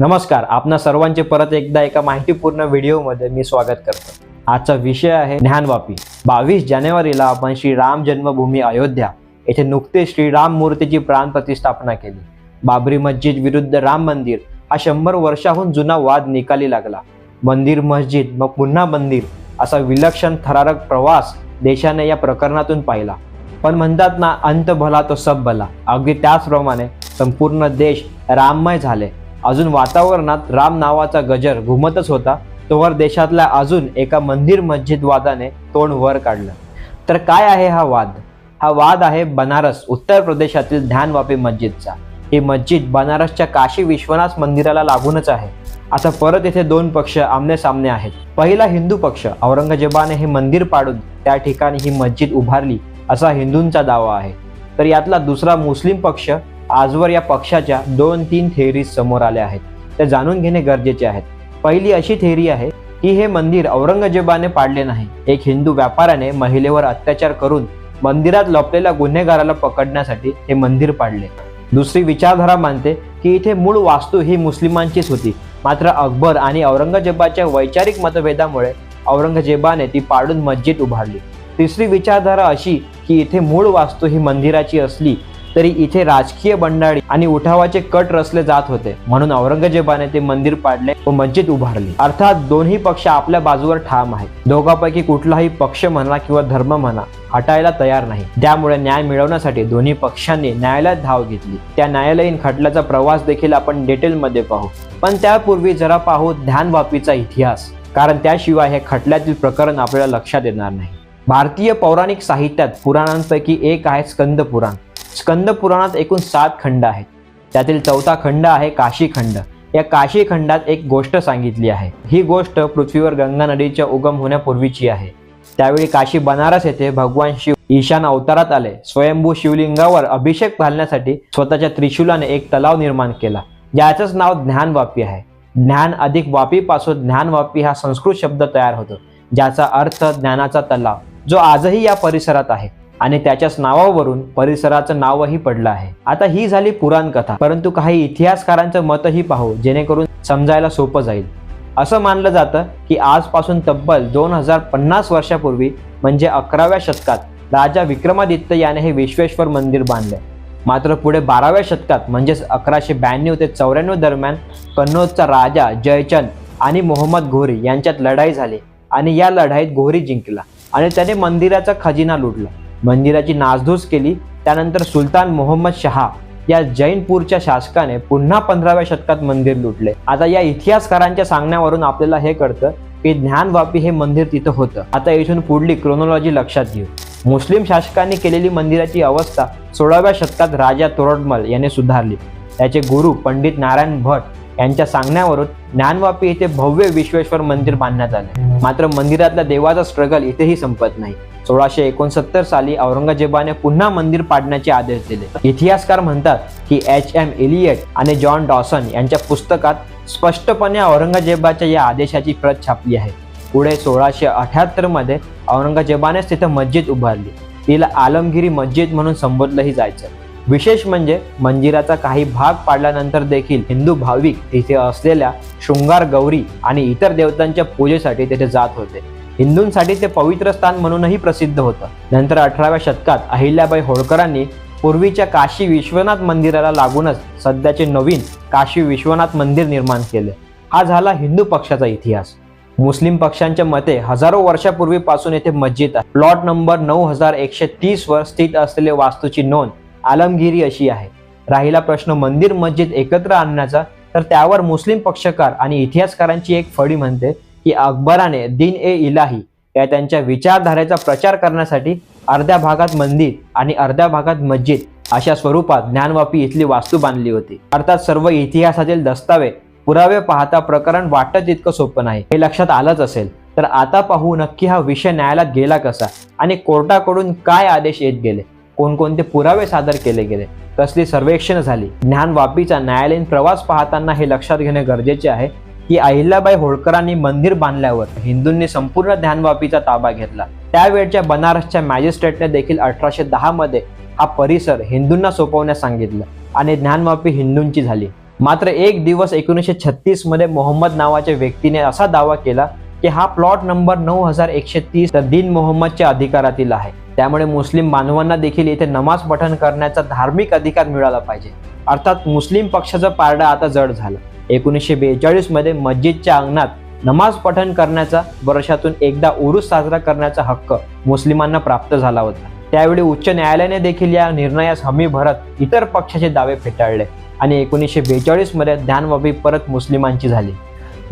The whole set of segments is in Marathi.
नमस्कार आपणा सर्वांचे परत एकदा एका माहितीपूर्ण व्हिडिओमध्ये मी स्वागत करतो. आजचा विषय आहे ज्ञानवापी. बावीस जानेवारीला आपण श्रीराम जन्मभूमी अयोध्या येथे नुकतेच श्रीराम मूर्तीची प्राण प्रतिष्ठापना केली. बाबरी मस्जिद विरुद्ध राम मंदिर हा शंभर वर्षाहून जुना वाद निकाली लागला. मंदिर मस्जिद मग पुन्हा मंदिर असा विलक्षण थरारक प्रवास देशाने या प्रकरणातून पाहिला. पण म्हणतात ना अंत भला तो सब भला. अगदी त्याचप्रमाणे संपूर्ण देश राममय झाले. अजून वातावरणात राम नावाचा गजर घुमतच होता तोवर देशातल्या अजून एका मंदिर मस्जिद वादाने तोंड वर काढलं. तर काय आहे हा वाद? हा वाद आहे बनारस उत्तर प्रदेशातील ध्यानवापी मस्जिदचा. ही मस्जिद बनारसच्या काशी विश्वनाथ मंदिराला लागूनच आहे. आता परत येथे दोन पक्ष आमने सामने आहेत. पहिला हिंदू पक्ष औरंगजेबाने हे मंदिर पाडून त्या ठिकाणी ही मस्जिद उभारली असा हिंदूंचा दावा आहे. तर यातला दुसरा मुस्लिम पक्ष आजवर या पक्षाच्या दोन तीन थेअरीज समोर आल्या आहेत. त्या जाणून घेणे गरजेचे आहेत. पहिली अशी थेअरी आहे की हे मंदिर औरंगजेबाने पाडले नाही. एक हिंदू व्यापाऱ्याने महिलेवर अत्याचार करून मंदिरात लपलेल्या गुन्हेगाराला पकडण्यासाठी हे मंदिर पाडले. दुसरी विचारधारा मानते की इथे मूळ वास्तू ही मुस्लिमांचीच होती. मात्र अकबर आणि औरंगजेबाच्या वैचारिक मतभेदामुळे औरंगजेबाने ती पाडून मस्जिद उभारली. तिसरी विचारधारा अशी की इथे मूळ वास्तू ही मंदिराची असली तरी इथे राजकीय बंडाळी आणि उठावाचे कट रचले जात होते. म्हणून औरंगजेबाने ते मंदिर पाडले व मस्जिद उभारली. अर्थात दोन्ही पक्ष आपल्या बाजूवर ठाम आहेत. दोघांपैकी कुठलाही पक्ष म्हणा किंवा धर्म म्हणा हटायला तयार नाही. त्यामुळे न्याय मिळवण्यासाठी दोन्ही पक्षांनी न्यायालयात धाव घेतली. त्या न्यायालयीन खटल्याचा प्रवास देखील आपण डिटेलमध्ये पाहू. पण त्यापूर्वी जरा पाहू ध्यानवापीचा इतिहास. कारण त्याशिवाय हे खटल्यातील प्रकरण आपल्याला लक्षात येणार नाही. भारतीय पौराणिक साहित्यात पुराणांपैकी एक आहे स्कंद पुराण स्कंद पुराणात एकूण सात खंड आहेत. त्यातील चौथा खंड आहे काशी खंड. या काशी खंडात एक गोष्ट सांगितली आहे. ही गोष्ट पृथ्वीवर गंगा नदीच्या उगम होण्यापूर्वीची आहे. त्यावेळी काशी बनारस येथे भगवान शिव ईशान अवतारात आले. स्वयंभू शिवलिंगावर अभिषेक घालण्यासाठी स्वतःच्या त्रिशूलाने एक तलाव निर्माण केला. ज्याचंच नाव ज्ञानवापी आहे. ज्ञान अधिक वापीपासून ज्ञानवापी हा संस्कृत शब्द तयार होतो. ज्याचा अर्थ ज्ञानाचा तलाव जो आजही या परिसरात आहे. आणि त्याच्याच नावावरून परिसराचं नावही पडलं आहे. आता ही झाली पुराण कथा परंतु काही इतिहासकारांचं मतही पाहू जेणेकरून समजायला सोपं जाईल. असं मानलं जातं की आजपासून तब्बल दोन हजार पन्नास वर्षापूर्वी म्हणजे अकराव्या शतकात राजा विक्रमादित्य याने हे विश्वेश्वर मंदिर बांधले. मात्र पुढे बाराव्या शतकात म्हणजेच अकराशे ब्याण्णव ते चौऱ्याण्णव दरम्यान कन्नौजचा राजा जयचंद आणि मोहम्मद घोरी यांच्यात लढाई झाली आणि या लढाईत घोरी जिंकला आणि त्याने मंदिराचा खजिना लुटला. मंदिराची नासधूस केली. त्यानंतर सुलतान मोहम्मद शहा या जैनपूरच्या शासकाने पुन्हा पंधराव्या शतकात मंदिर लुटले. आता या इतिहासकारांच्या सांगण्यावरून आपल्याला हे कळतं की ज्ञानवापी हे मंदिर तिथं होतं. आता इथून पुढली क्रोनॉलॉजी लक्षात घेऊ. मुस्लिम शासकांनी केलेली मंदिराची अवस्था सोळाव्या शतकात राजा तोरडमल याने सुधारली. त्याचे गुरु पंडित नारायण भट यांच्या सांगण्यावरून ज्ञानवापी येथे भव्य विश्वेश्वर मंदिर बांधण्यात आले. मात्र मंदिरातल्या देवाचा स्ट्रगल इथेही संपत नाही. सोळाशे एकोणसत्तर साली औरंगजेबाने पुन्हा मंदिर पाडण्याचे आदेश दिले. इतिहासकार म्हणतात की एच. एम. एलियट आणि जॉन डॉसन यांच्या पुस्तकात स्पष्टपणे औरंगजेबाच्या या आदेशाची प्रत छापली आहे. पुढे सोळाशे अठ्याहत्तरमध्ये औरंगजेबानेच तिथं मस्जिद उभारली. तिला आलमगिरी मस्जिद म्हणून संबोधलंही जायचं. विशेष म्हणजे मंदिराचा काही भाग पाडल्यानंतर देखील हिंदू भाविक तिथे असलेल्या शृंगार गौरी आणि इतर देवतांच्या पूजेसाठी तिथे जात होते. हिंदूंसाठी ते पवित्र स्थान म्हणूनही प्रसिद्ध होतं. नंतर अठराव्या शतकात अहिल्याबाई होळकरांनी पूर्वीच्या काशी विश्वनाथ मंदिराला लागूनच सध्याचे नवीन काशी विश्वनाथ मंदिर निर्माण केले. हा झाला हिंदू पक्षाचा इतिहास. मुस्लिम पक्षांच्या मते हजारो वर्षापूर्वीपासून येथे मस्जिद आहे. प्लॉट नंबर नऊ हजार एकशे तीस वर स्थित असलेले वास्तूची नोंद आलमगिरी अशी आहे. राहिला प्रश्न मंदिर मस्जिद एकत्र आणण्याचा तर त्यावर मुस्लिम पक्षकार आणि इतिहासकारांची एक फळी म्हणते की अकबराने दिन ए इलाही या त्यांच्या विचारधारेचा प्रचार करण्यासाठी अर्ध्या भागात मंदिर आणि अर्ध्या भागात मस्जिद अशा स्वरूपात ज्ञानवापी इथली वास्तू बांधली होती. अर्थात सर्व इतिहासातील दस्तावेज पुरावे पाहता प्रकरण वाटत इतकं सोपं नाही. हे लक्षात आलंच असेल. तर आता पाहू नक्की हा विषय न्यायालयात गेला कसा आणि कोर्टाकडून काय आदेश येत गेले. कोणकोणते पुरावे सादर केले गेले कसली सर्वेक्षण झाली ज्ञानवापीचा न्यायालयीन प्रवास पाहताना हे लक्षात घेणे गरजेचे आहे की अहिल्याबाई होळकरांनी मंदिर बांधल्यावर हिंदूंनी संपूर्ण ध्यानवापीचा ताबा घेतला. त्यावेळच्या बनारसच्या मॅजिस्ट्रेटने देखील अठराशे दहामध्ये हा परिसर हिंदूंना सोपवण्यास सांगितलं आणि ज्ञानवापी हिंदूंची झाली. मात्र एक दिवस एकोणीसशे छत्तीसमध्ये मोहम्मद नावाच्या व्यक्तीने असा दावा केला की हा प्लॉट नंबर नऊ हजार एकशे तीस तर दिन मोहम्मदच्या अधिकारातील आहे. त्यामुळे मुस्लिम बांधवांना देखील येथे नमाज पठण करण्याचा धार्मिक अधिकार मिळाला पाहिजे. अर्थात मुस्लिम पक्षाचा पारडा आता जड झाला. एकोणीसशे बेचाळीसमध्ये मस्जिदच्या अंगणात नमाज पठण करण्याचा वर्षातून एकदा उरूस साजरा करण्याचा हक्क मुस्लिमांना प्राप्त झाला होता. त्यावेळी उच्च न्यायालयाने देखील या निर्णयास हमी भरत इतर पक्षाचे दावे फेटाळले आणि एकोणीसशे बेचाळीसमध्ये ध्यानबाबी परत मुस्लिमांची झाली.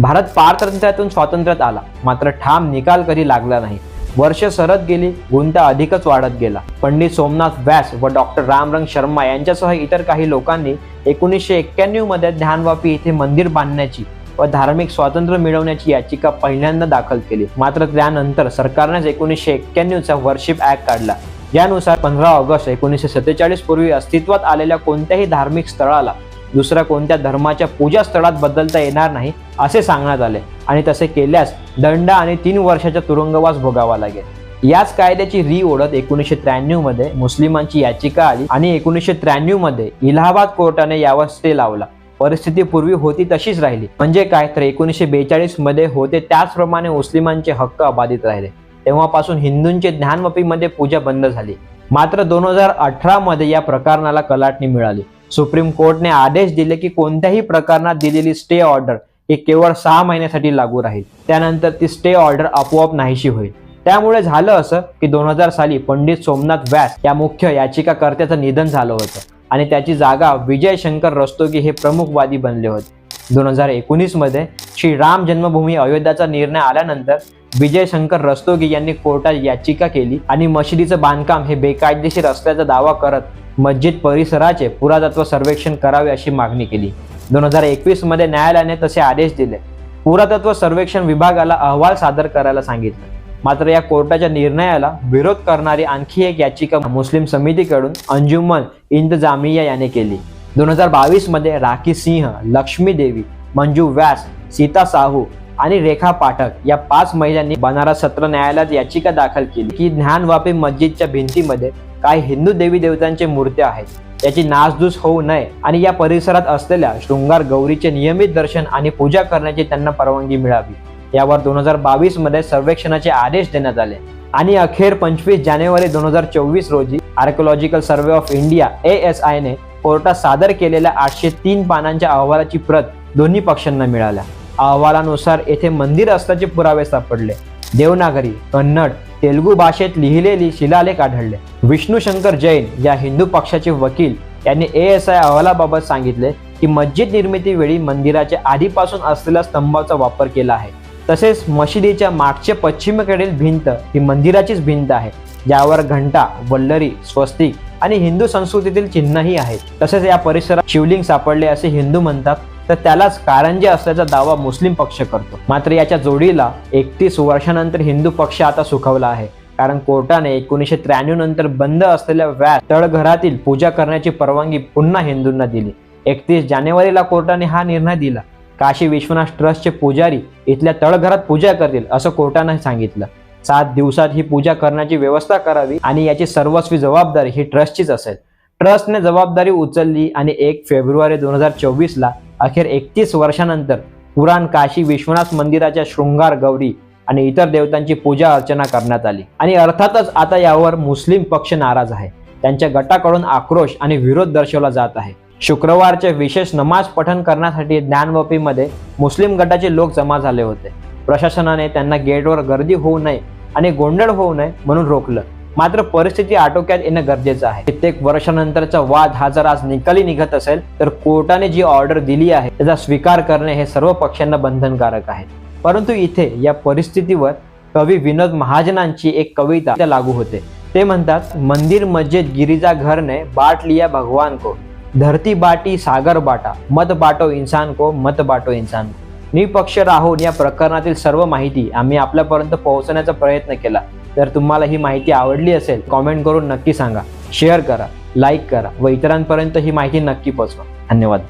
भारत पारतंत्र्यातून स्वातंत्र्यात आला. मात्र ठाम निकाल कधी लागला नाही. वर्ष सरत गेली गुंता अधिकच वाढत गेला. पंडित सोमनाथ व्यास व डॉक्टर रामरंग शर्मा यांच्यासह इतर काही लोकांनी एकोणीसशे एक्क्याण्णवमध्ये ध्यानवापी येथे मंदिर बांधण्याची व धार्मिक स्वातंत्र्य मिळवण्याची याचिका पहिल्यांदा दाखल केली. मात्र त्यानंतर सरकारनेच एकोणीसशे एक्क्याण्णवचा वर्शिप ऍक्ट काढला. यानुसार पंधरा ऑगस्ट एकोणीसशे सत्तेचाळीस पूर्वी अस्तित्वात आलेल्या कोणत्याही धार्मिक स्थळाला दुसऱ्या कोणत्या धर्माच्या पूजा स्थळात बदलता येणार नाही असे सांगण्यात आले. आणि तसे केल्यास दंड आणि तीन वर्षाचा तुरुंगवास भोगावा लागेल. याच कायद्याची री ओढत एकोणीसशे त्र्याण्णवमध्ये मुस्लिमांची याचिका आली आणि एकोणीसशे त्र्याण्णवमध्ये इलाहाबाद कोर्टाने यावर स्टे लावला. परिस्थिती पूर्वी होती तशीच राहिली. म्हणजे काय? तर एकोणीसशे बेचाळीसमध्ये होते त्याचप्रमाणे मुस्लिमांचे हक्क अबाधित राहिले. तेव्हापासून हिंदूंचे ज्ञानवपीमध्ये पूजा बंद झाली. मात्र दोन हजार अठरा मध्ये या प्रकरणाला कलाटणी मिळाली. सुप्रीम कोर्टने आदेश दिले की कोणत्याही प्रकरणात दिलेली स्टे ऑर्डर ही केवळ सहा महिन्यासाठी लागू राहील. त्यानंतर ती स्टे ऑर्डर आपोआप नाहीशी होईल. त्यामुळे झालं असं की दोन हजार साली पंडित सोमनाथ व्यास या मुख्य याचिकाकर्त्याचं निधन झालं होतं आणि त्याची जागा विजय शंकर रस्तोगी हे प्रमुख बनले होते. दोन हजार एकोणीसमध्ये श्री राम जन्मभूमी अयोध्याचा निर्णय आल्यानंतर विजय शंकर रस्तोगी यांनी कोर्टात याचिका केली आणि मशिदीचं बांधकाम हे बेकायदेशीर असल्याचा दावा करत मस्जिद परिसराचे पुरातत्व सर्वेक्षण करावे अशी मागणी केली. दोन हजार एकवीसमध्ये न्यायालयाने तसे आदेश दिले. पुरातत्व सर्वेक्षण विभागाला अहवाल सादर करायला सांगितलं. मात्र या कोर्टाच्या निर्णयाला विरोध करणारी आणखी एक याचिका मुस्लिम समितीकडून अंजुमन इंतजामिया याने केली. दोन हजार बावीसमध्ये राखी सिंह लक्ष्मी देवी मंजू व्यास सीता साहू आणि रेखा पाठक या पाच महिलांनी बनारस सत्र न्यायालयात याचिका दाखल केली. की ज्ञानवापी मस्जिदच्या भिंतीमध्ये काही हिंदू देवी देवतांचे मूर्त्या आहेत. याची नासधूस होऊ नये आणि या परिसरात असलेल्या शृंगार गौरीचे नियमित दर्शन आणि पूजा करण्याची त्यांना परवानगी मिळावी. यावर दोन हजार बावीसमध्ये सर्वेक्षणाचे आदेश देण्यात आले. आणि अखेर पंचवीस जानेवारी दोन हजार चोवीस रोजी archaeological survey of India A S I ने कोर्टात सादर केलेल्या आठशे तीन पानांच्या अहवालाची प्रत दोन्ही पक्षांना मिळाल्या. अहवालानुसार येथे मंदिर असल्याचे पुरावे सापडले. देवनागरी कन्नड तेलुगू भाषेत लिहिलेली शिलालेख आढळले. विष्णू शंकर जैन या हिंदू पक्षाचे वकील यांनी ए एस आय अहवालाबाबत सांगितले की मस्जिद निर्मिती वेळी मंदिराच्या आधीपासून असलेल्या स्तंभाचा वापर केला आहे. तसेच मशिदीच्या मागच्या पश्चिमेकडील भिंत ही मंदिराचीच भिंत आहे. ज्यावर घंटा वल्लरी स्वस्तिक आणि हिंदू संस्कृतीतील चिन्हही आहेत. तसेच या परिसरात शिवलिंग सापडले असे हिंदू म्हणतात तर त्यालाच कारंजे असल्याचा दावा मुस्लिम पक्ष करतो. मात्र याच्या जोडीला एकतीस वर्षानंतर हिंदू पक्ष आता सुखावला आहे. कारण कोर्टाने एकोणीसशे त्र्याण्णव नंतर बंद असलेल्या व्यास तळघरातील पूजा करण्याची परवानगी पुन्हा हिंदूंना दिली. एकतीस जानेवारीला कोर्टाने हा निर्णय दिला. काशी विश्वनाथ ट्रस्टचे पुजारी इथल्या तळघरात पूजा करतील असं कोर्टाने सांगितलं. सात दिवसात ही पूजा करण्याची व्यवस्था करावी आणि याची सर्वस्वी जबाबदारी ही ट्रस्टचीच असेल. ट्रस्टने जबाबदारी उचलली आणि एक फेब्रुवारी दोन हजार चोवीसला अखेर एकतीस वर्षानंतर पुराण काशी विश्वनाथ मंदिराच्या शृंगार गौरी आणि इतर देवतांची पूजा अर्चना करण्यात आली. आणि अर्थातच आता यावर मुस्लिम पक्ष नाराज आहे. त्यांच्या गटाकडून आक्रोश आणि विरोध दर्शवला जात आहे. शुक्रवारचे विशेष नमाज पठण करण्यासाठी ज्ञानवपीमध्ये मुस्लिम गटाचे लोक जमा झाले होते. प्रशासनाने त्यांना गेटवर गर्दी होऊ नये आणि गोंधळ होऊ नये म्हणून रोखलं. मात्र परिस्थिती आटोक्यात येणं गरजेचं आहे. कित्येक वर्षानंतरचा वाद हा जर आज निकाली निघत असेल तर कोर्टाने जी ऑर्डर दिली आहे त्याचा स्वीकार करणे हे सर्व पक्षांना बंधनकारक आहे. परंतु इथे या परिस्थितीवर कवी विनोद महाजनांची एक कविता लागू होते. ते म्हणतात मंदिर मस्जिद गिरिजा घर ने बाट लिया भगवान को. धरती बाटी सागर बाटा. मत बाटो इंसान को मत बाटो इंसान को. निपक्ष राहून या प्रकरणातील सर्व माहिती आम्ही आपल्यापर्यंत पोहोचण्याचा प्रयत्न केला. जर तुम्हाला ही माहिती आवडली असेल कॉमेंट करून नक्की सांगा. शेअर करा लाईक करा व इतरांपर्यंत ही माहिती नक्की पोचवा. धन्यवाद.